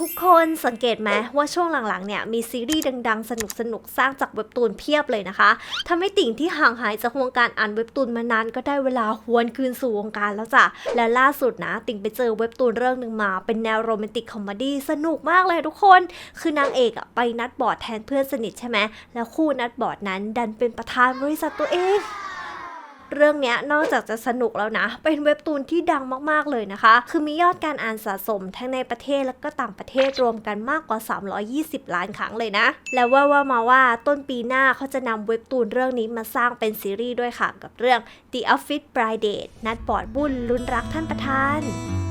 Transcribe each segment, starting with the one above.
ทุกคนสังเกตไหมว่าช่วงหลังๆเนี่ยมีซีรีส์ดังๆ สนุกๆ สร้างจากเว็บตูนเพียบเลยนะคะทำให้ติ่งที่ห่างหายจากวงการอ่านเว็บตูนมานานก็ได้เวลาหวนคืนสู่วงการแล้วจ้ะและล่าสุดนะ ติ่งไปเจอเว็บตูนเรื่องหนึ่งมา เป็นแนวโรแมนติกคอมเมดี้สนุกมากเลยทุกคน คือนางเอกอะไปนัดบอร์ดแทนเพื่อนสนิทใช่ไหมแล้วคู่นัดบอร์ดนั้นดันเป็นประธานบริษัทตัวเอง เรื่องนี้นอกจากจะสนุกแล้วนะ เป็นเว็บตูนที่ดังมากๆเลยนะคะ คือมียอดการอ่านสะสมทั้งในประเทศและก็ต่างประเทศรวมกันมากกว่า 320 ล้านครั้งเลยนะ แล้วว่าว่ามาว่าต้นปีหน้าเขาจะนำเว็บตูนเรื่องนี้มาสร้างเป็นซีรีส์ด้วยค่ะกับเรื่อง The Office Bride Date นัดบอดบุญลุ้นรักท่านประธาน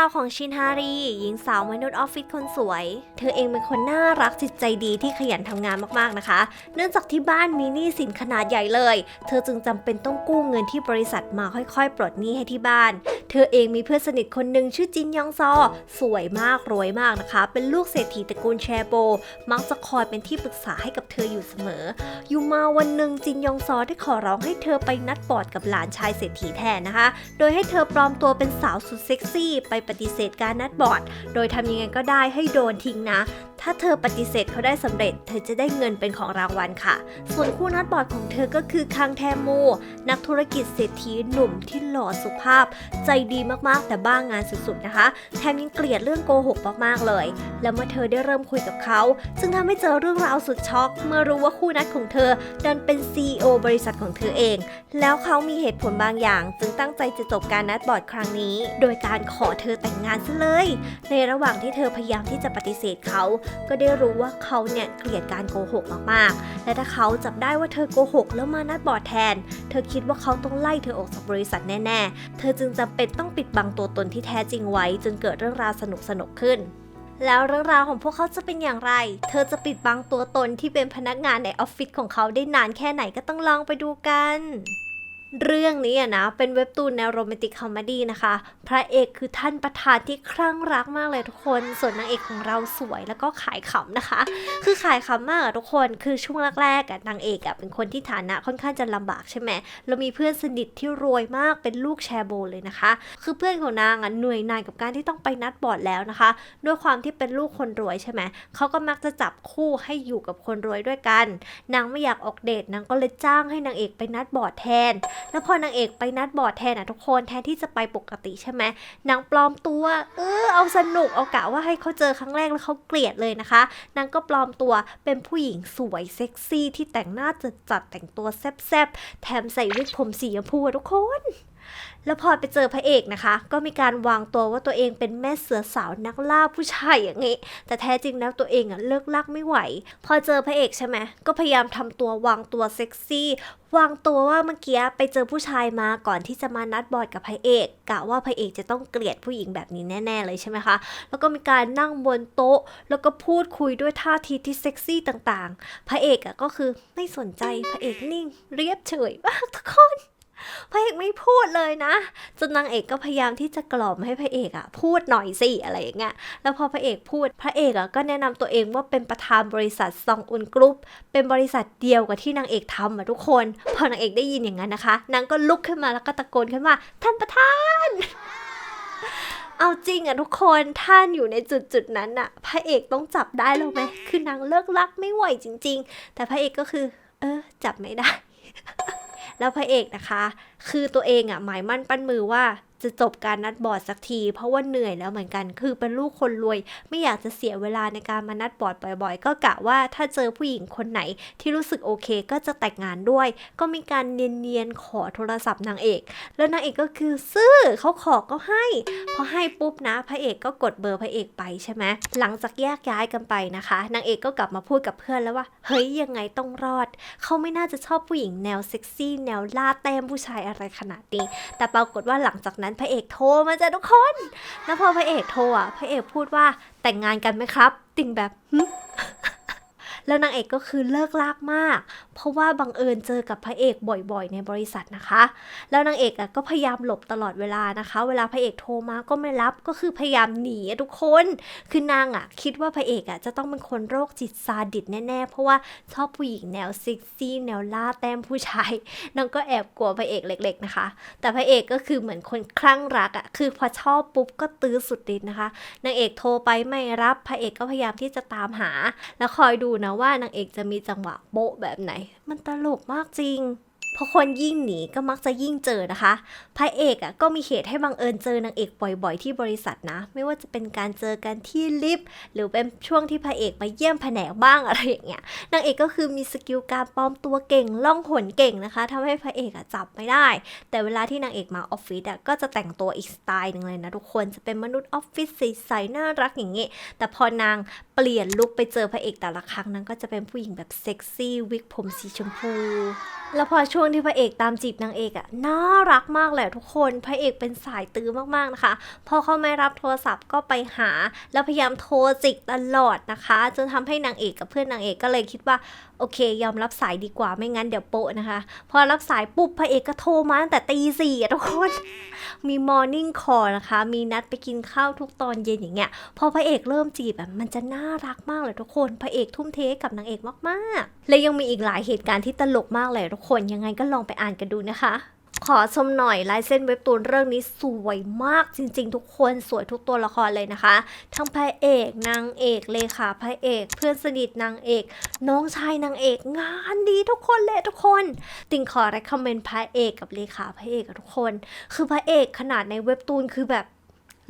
ราวของชินฮารี หญิงสาวมนุษย์ออฟฟิศคนสวย เธอเองเป็นคนน่ารักจิตใจดีที่ขยันทำงานมากๆนะคะ เนื่องจากที่บ้านมีหนี้สินขนาดใหญ่เลย เธอจึงจำเป็นต้องกู้เงินที่บริษัทมาค่อยๆ ปลดหนี้ให้ที่บ้าน เธอเองมีเพื่อนสนิทคนหนึ่งชื่อจินยองซอ สวยมากรวยมากนะคะ เป็นลูกเศรษฐีตระกูลแชโบ มักจะคอยเป็นที่ปรึกษาให้กับเธออยู่เสมอ อยู่มาวันหนึ่งจินยองซอได้ขอร้องให้เธอไปนัดบอดกับหลานชายเศรษฐีแทนนะคะ โดยให้เธอปลอมตัวเป็นสาวสุดเซ็กซี่ไปปฏิเสธการนัดบอร์ด โดยทำยังไงก็ได้ให้โดนทิ้งนะ ถ้าเธอปฏิเสธเขาได้สำเร็จ เธอจะได้เงินเป็นของรางวัลค่ะ ส่วนคู่นัดบอดของเธอก็คือคังแทมู นักธุรกิจเศรษฐีหนุ่มที่หล่อสุภาพ ใจดีมากๆ แต่บ้างงานสุดๆนะคะ แถมยังเกลียดเรื่องโกหกมากๆเลย แล้วเมื่อเธอได้เริ่มคุยกับเขาจึงทำให้เจอเรื่องราวสุดช็อก เมื่อรู้ว่าคู่นัดของเธอ ดันเป็น CEO บริษัทของเธอเอง แล้วเขามีเหตุผลบางอย่าง จึงตั้งใจจะจบการนัดบอดครั้งนี้ โดยการขอเธอแต่งงานซะเลย ในระหว่างที่เธอพยายามที่จะปฏิเสธเขาก็ได้รู้ว่าเขาเนี่ยเกลียดการโกหกมากๆ และถ้าเขาจับได้ว่าเธอโกหกแล้วมานัดบอดแทน เธอคิดว่าเขาต้องไล่เธอออกจากบริษัทแน่ๆ เธอจึงจำเป็นต้องปิดบังตัวตนที่แท้จริงไว้ จนเกิดเรื่องราวสนุกๆขึ้น แล้วเรื่องราวของพวกเขาจะเป็นอย่างไร เธอจะปิดบังตัวตนที่เป็นพนักงานในออฟฟิศของเขาได้นานแค่ไหนก็ต้องลองไปดูกัน เรื่องนี้อะนะ เป็นเว็บตูนแนวโรแมนติกคอมดี้นะคะ พระเอกคือท่านประธานที่คลั่งรักมากเลยทุกคน ส่วนนางเอกของเราสวยแล้วก็ขายขำนะคะ คือขายขำมากอะทุกคน คือช่วงแรกๆอะนางเอกอะเป็นคนที่ฐานะค่อนข้างจะลำบากใช่ไหมเรามีเพื่อนสนิทที่รวยมากเป็นลูกแชร์โบเลยนะคะ คือเพื่อนของนางอะเหนื่อยหน่ายกับการที่ต้องไปนัดบอร์ดแล้วนะคะ ด้วยความที่เป็นลูกคนรวยใช่ไหมเขาก็มักจะจับคู่ให้อยู่กับคนรวยด้วยกัน นางไม่อยากออกเดทนางก็เลยจ้างให้นางเอกไปนัดบอร์ดแทนแล้วพอนางเอกไปนัดบอร์ดแทนอะทุกคนแทนที่จะไปปกติใช่ไหมนางปลอมตัว เออเอาสนุกเอากะว่าให้เขาเจอครั้งแรกแล้วเขาเกลียดเลยนะคะ นางก็ปลอมตัวเป็นผู้หญิงสวยเซ็กซี่ที่แต่งหน้าจัดจัดแต่งตัวแซ่บๆแถมใส่วิกผมสีชมพูอะทุกคน แล้วพอไปเจอพระเอกนะคะ ก็มีการวางตัวว่าตัวเองเป็นแม่เสือสาวนักล่าผู้ชายอย่างงี้ แต่แท้จริงแล้วตัวเองอะเลิกลักไม่ไหว พอเจอพระเอกใช่ไหมก็พยายามทำตัววางตัวเซ็กซี่วางตัวว่าเมื่อกี้ไปเจอผู้ชายมาก่อนที่จะมานัดบอดกับพระเอกกะว่าพระเอกจะต้องเกลียดผู้หญิงแบบนี้แน่ ๆ เลยใช่ไหมคะ แล้วก็มีการนั่งบนโต๊ะ แล้วก็พูดคุยด้วยท่าทีที่เซ็กซี่ต่างๆ พระเอกอะก็คือไม่สนใจพระเอกนิ่ง เรียบเฉยมากทุกคน พระเอกไม่พูดเลยนะ จนนางเอกก็พยายามที่จะกล่อมให้พระเอกอะพูดหน่อยสิอะไรอย่างเงี้ย แล้วพอพระเอกพูด พระเอกอะก็แนะนำตัวเองว่าเป็นประธานบริษัทซองอุนกรุ๊ป เป็นบริษัทเดียวกับที่นางเอกทำอะทุกคน พอนางเอกได้ยินอย่างนั้นนะคะ นางก็ลุกขึ้นมาแล้วก็ตะโกนขึ้นว่าท่านประธานเอาจริงอะทุกคนท่านอยู่ในจุดจุดนั้นอะพระเอกต้องจับได้แล้วไหมคือนางเลิกรักไม่ไหวจริง ๆ แต่พระเอกก็คือ เออ จับไม่ได้ แล้วพระเอกนะคะ คือตัวเองอะหมายมั่นปั้นมือว่าจะจบการนัดบอร์ดสักที เพราะว่าเหนื่อยแล้วเหมือนกัน คือเป็นลูกคนรวย ไม่อยากจะเสียเวลาในการมานัดบอร์ดบ่อย ๆ ก็กะว่าถ้าเจอผู้หญิงคนไหนที่รู้สึกโอเคก็จะแต่งงานด้วย ก็มีการเนียนๆขอโทรศัพท์นางเอก แล้วนางเอกก็คือซื่อเขาขอก็ให้พอให้ปุ๊บนะพระเอกก็กดเบอร์พระเอกไปใช่ไหมหลังจากแยกย้ายกันไปนะคะนางเอกก็กลับมาพูดกับเพื่อนแล้วว่าเฮ้ยยังไงต้องรอด เขาไม่น่าจะชอบผู้หญิงแนวเซ็กซี่แนวล่าแต้มผู้ชายอะไรขนาดนี้ แต่ปรากฏว่าหลังจากนั้นพระเอกโทรมาจ้ะทุกคน แล้วพอพระเอกโทรอะพระเอกพูดว่าแต่งงานกันไหมครับ ติ่งแบบ แล้วนางเอกก็คือเลิกลากมาก เพราะว่าบังเอิญเจอกับพระเอกบ่อยๆ ในบริษัทนะคะ แล้วนางเอกอะก็พยายามหลบตลอดเวลานะคะ เวลาพระเอกโทรมาก็ไม่รับก็คือพยายามหนีทุกคน คือนางอะคิดว่าพระเอกอะจะต้องเป็นคนโรคจิตซาดิสแน่ๆ เพราะว่าชอบผู้หญิงแนวเซ็กซี่แนวล่าแต้มผู้ชายนางก็แอบกลัวพระเอกเล็ก ๆนะคะ แต่พระเอกก็คือเหมือนคนคลั่งรักอะคือพอชอบปุ๊บก็ตื้อสุดฤทธิ์นะคะนางเอกโทรไปไม่รับพระเอกก็พยายามที่จะตามหา แล้วคอยดูนะว่านางเอกจะมีจังหวะโบ๊ะแบบไหน มันตลกมากจริง เพราะคนยิ่งหนีก็มักจะยิ่งเจอนะคะ พระเอกอะก็มีเหตุให้บังเอิญเจอนางเอกบ่อยๆ ที่บริษัทนะ ไม่ว่าจะเป็นการเจอกันที่ลิฟต์หรือเป็นช่วงที่พระเอกมาเยี่ยมแผนกบ้างอะไรอย่างเงี้ย นางเอกก็คือมีสกิลการปลอมตัวเก่งล่องหนเก่งนะคะทำให้พระเอกอะจับไม่ได้ แต่เวลาที่นางเอกมาออฟฟิศอะก็จะแต่งตัวอีกสไตล์หนึ่งเลยนะทุกคนจะเป็นมนุษย์ออฟฟิศใสๆน่ารักอย่างเงี้แต่พอนางเปลี่ยนลุคไปเจอพระเอกแต่ละครั้งนางก็จะเป็นผู้หญิงแบบเซ็กซี่วิกผมสีชมพู แล้วพอช่วงที่พระเอกตามจีบนางเอกอะน่ารักมากเลยทุกคน พระเอกเป็นสายตื้อมากๆนะคะ พอเขาไม่รับโทรศัพท์ก็ไปหา แล้วพยายามโทรจิกตลอดนะคะ จนทำให้นางเอกกับเพื่อนนางเอกก็เลยคิดว่าโอเค ยอมรับสายดีกว่าไม่งั้นเดี๋ยวโปะนะคะ พอรับสายปุ๊บพระเอกก็โทรมาตั้งแต่ตีสี่ทุกคน มีมอร์นิ่งคอลนะคะ มีนัดไปกินข้าวทุกตอนเย็นอย่างเงี้ย พอพระเอกเริ่มจีบแบบมันจะน่ารักมากเลยทุกคน พระเอกทุ่มเทกับนางเอกมากๆ และยังมีอีกหลายเหตุการณ์ที่ตลกมากเลยทุกคนยังไงก็ลองไปอ่านกันดูนะคะ ขอชมหน่อยลายเส้นเว็บตูนเรื่องนี้สวยมากจริงๆ ทุกคนสวยทุกตัวละครเลยนะคะ ทั้งพระเอกนางเอกเลขาพระเอก เพื่อนสนิทนางเอก น้องชายนางเอกงานดีทุกคนเลยทุกคนติงขอ recommend พระเอกกับเลขาพระเอกอะทุกคน คือพระเอกขนาดในเว็บตูนคือแบบ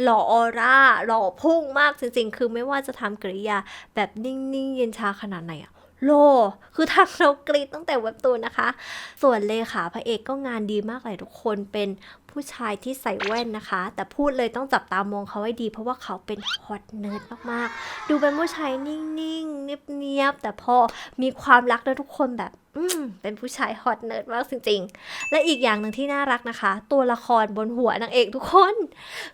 หล่อออร่าหล่อพุ่งมากจริงๆ คือไม่ว่าจะทำกริยาแบบนิ่งๆ เย็นชาขนาดไหนอะ โล คือทางเรากรีดตั้งแต่เว็บตูนนะคะ ส่วนเลขาพระเอกก็งานดีมากเลยทุกคนเป็นผู้ชายที่ใส่แว่นนะคะ แต่พูดเลยต้องจับตามองเขาให้ดี เพราะว่าเขาเป็นฮอตเนิร์ดมากๆ ดูเป็นผู้ชายนิ่งๆ เนียบๆ แต่พอมีความรักแล้วทุกคนแบบอืเป็นผู้ชายฮอตเนิร์ดมากจริงๆ และอีกอย่างหนึ่งที่น่ารักนะคะ ตัวละครบนหัวนางเอกทุกคน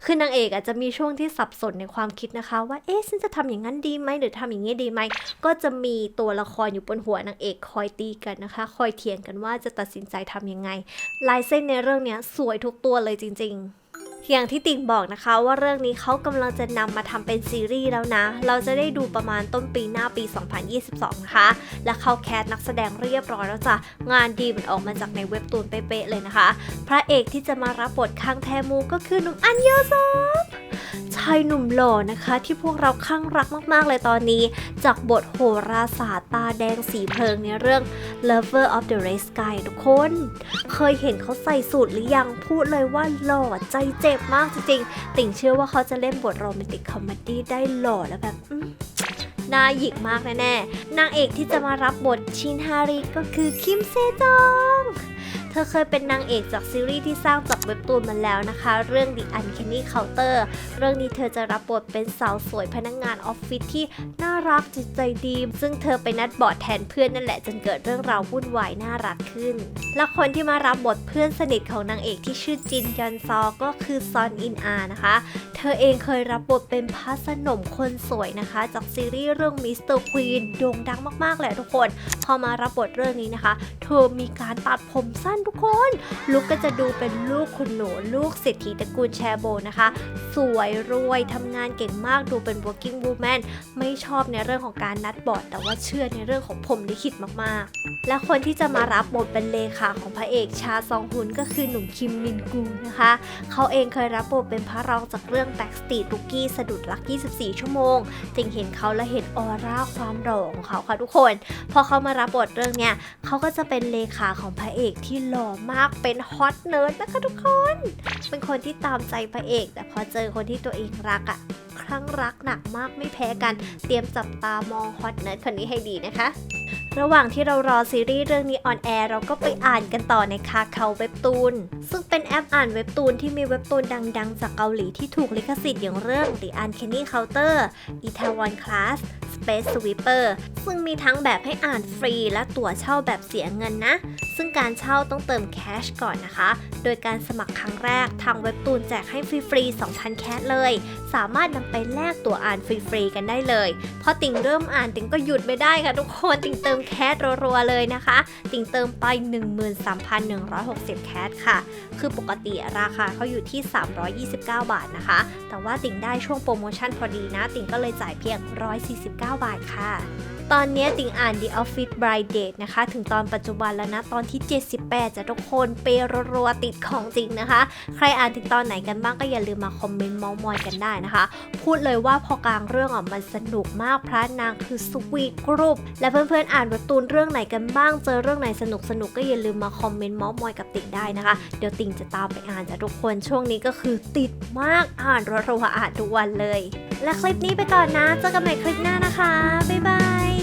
คือนางเอกอาจจะมีช่วงที่สับสนในความคิดนะคะ ว่าเอ๊ะฉันจะทำอย่างนั้นดีไหมหรือทำอย่างนี้ดีไหมก็จะมีตัวละครอยู่บนหัวนางเอกคอยตีกันนะคะ คอยเถียงกันว่าจะตัดสินใจทำยังไง ลายเส้นในเรื่องนี้สวยทุกตัวเลยจริง ๆ อย่างที่ติ่งบอกนะคะว่าเรื่องนี้เขากำลังจะนำมาทำเป็นซีรีส์แล้วนะ เราจะได้ดูประมาณต้นปีหน้าปี 2022 นะคะ และเขาแคสนักแสดงเรียบร้อยแล้วจ้ะ งานดีมันออกมาจากในเว็บตูนเป๊ะๆเลยนะคะ พระเอกที่จะมารับบทคังแทมูก็คือหนุ่มอันยอซอบชายหนุ่มหล่อนะคะ ที่พวกเราข้างรักมากๆเลยตอนนี้ จากบทโหราศาสตร์ตาแดงสีเพลิงในเรื่อง Lover of the Red Sky ทุกคน เคยเห็นเขาใส่สูตรหรือยังพูดเลยว่าหล่อใจเจ็บมากจริงๆ ติ่งเชื่อว่าเขาจะเล่นบทโรแมนติกคอมเมดี้ได้หล่อแล้วแบบน่าหยิกมากแน่ๆ นางเอกที่จะมารับบทชินฮาริก็คือคิมเซจอง ธอเคยเป็นนางเอกจากซีรีส์ที่สร้างจากเว็บตูนมาแล้วนะคะ เรื่อง The Uncanny Counter เรื่องนี้เธอจะรับบทเป็นสาวสวยพนักงานออฟฟิศที่น่ารักจิตใจดี ซึ่งเธอไปนัดบอดแทนเพื่อนนั่นแหละจนเกิดเรื่องราววุ่นวายน่ารักขึ้น และคนที่มารับบทเพื่อนสนิทของนางเอกที่ชื่อจินยอนซอก็คือซอนอินอานะคะ เธอเองเคยรับบทเป็นพระสนมคนสวยนะคะ จากซีรีส์เรื่องมิสเตอร์ควีนโด่งดังมากๆเลยทุกคน พอมารับบทเรื่องนี้นะคะ เธอมีการตัดผมสั้นทุกคนลุกก็จะดูเป็นลูกคุณหนูลูกเศรษฐีตระกูลแชโบนะคะ สวยรวยทำงานเก่งมากดูเป็น working woman ไม่ชอบในเรื่องของการนัดบอด แต่ว่าเชื่อในเรื่องของผมลิขิตมากๆ และคนที่จะมารับบทเป็นเลขาของพระเอกชาซองฮุนก็คือหนุ่มคิมมินกูนะคะ เขาเองเคยรับบทเป็นพระรองจากเรื่อง b a c k s t r e e t r o o k i สะดุดรัก 24 ชั่วโมงจึงเห็นเขาและเห็นออร่าความหล่อของเขาค่ะทุกคน พอเขามารับบทเรื่องเนี้ยเขาก็จะเป็นเลขาของพระเอกที่หล่อมากเป็นฮอตเนิร์ดนะคะทุกคน เป็นคนที่ตามใจพระเอก แต่พอเจอคนที่ตัวเองรักอะครั้งรักหนักมากไม่แพ้กัน เตรียมจับตามองฮอตเนิร์ดคนนี้ให้ดีนะคะ ระหว่างที่เรารอซีรีส์เรื่องนี้ออนแอร์เราก็ไปอ่านกันต่อในคาเขาเว็บตูน ซึ่งเป็นแอปอ่านเว็บตูนที่มีเว็บตูนดังๆ จากเกาหลีที่ถูกลิขสิทธิ์อย่างเรื่อง The Uncanny Counter Itaewon Class Space Sweeper ซึ่งมีทั้งแบบให้อ่านฟรีและตั๋วเช่าแบบเสียเงินนะ ซึ่งการเช่าต้องเติมแคชก่อนนะคะ โดยการสมัครครั้งแรกทางเว็บตูนแจกให้ฟรีๆ 2,000 แคชเลย สามารถนำไปแลกตัวอ่านฟรีๆ กันได้เลย พอติ่งเริ่มอ่านติ่งก็หยุดไม่ได้ค่ะทุกคน ติ่งเติมแคชรัวๆ เลยนะคะ ติ่งเติมไป 13,160 แคชค่ะ คือปกติราคาเขาอยู่ที่ 329 บาทนะคะ แต่ว่าติ่งได้ช่วงโปรโมชั่นพอดีนะ ติ่งก็เลยจ่ายเพียง 149 บาทค่ะ ตอนนี้ติ่งอ่าน The Office Bride Date นะคะ ถึงตอนปัจจุบันแล้วนะ ตอนที่ 78 จะทุกคนเปรรัวๆติดของจริงนะคะ ใครอ่านถึงตอนไหนกันบ้างก็อย่าลืมมาคอมเมนต์มาส์มอยกันได้นะคะ พูดเลยว่าพอกลางเรื่องอะมันสนุกมากพระนางคือสวีทกรุ๊ปและเพื่อนๆอ่านวตูนเรื่องไหนกันบ้างเจอเรื่องไหนสนุกสนุกๆก็อย่าลืมมาคอมเมนต์มาส์มอยกับติ่งได้นะคะ เดี๋ยวติ่งจะตามไปอ่านจ้ะทุกคนช่วงนี้ก็คือติดมากอ่านรัวๆอ่านทุกวันเลย และคลิปนี้ไปก่อนนะเจอกันใหม่คลิปหน้านะคะ บ๊ายบาย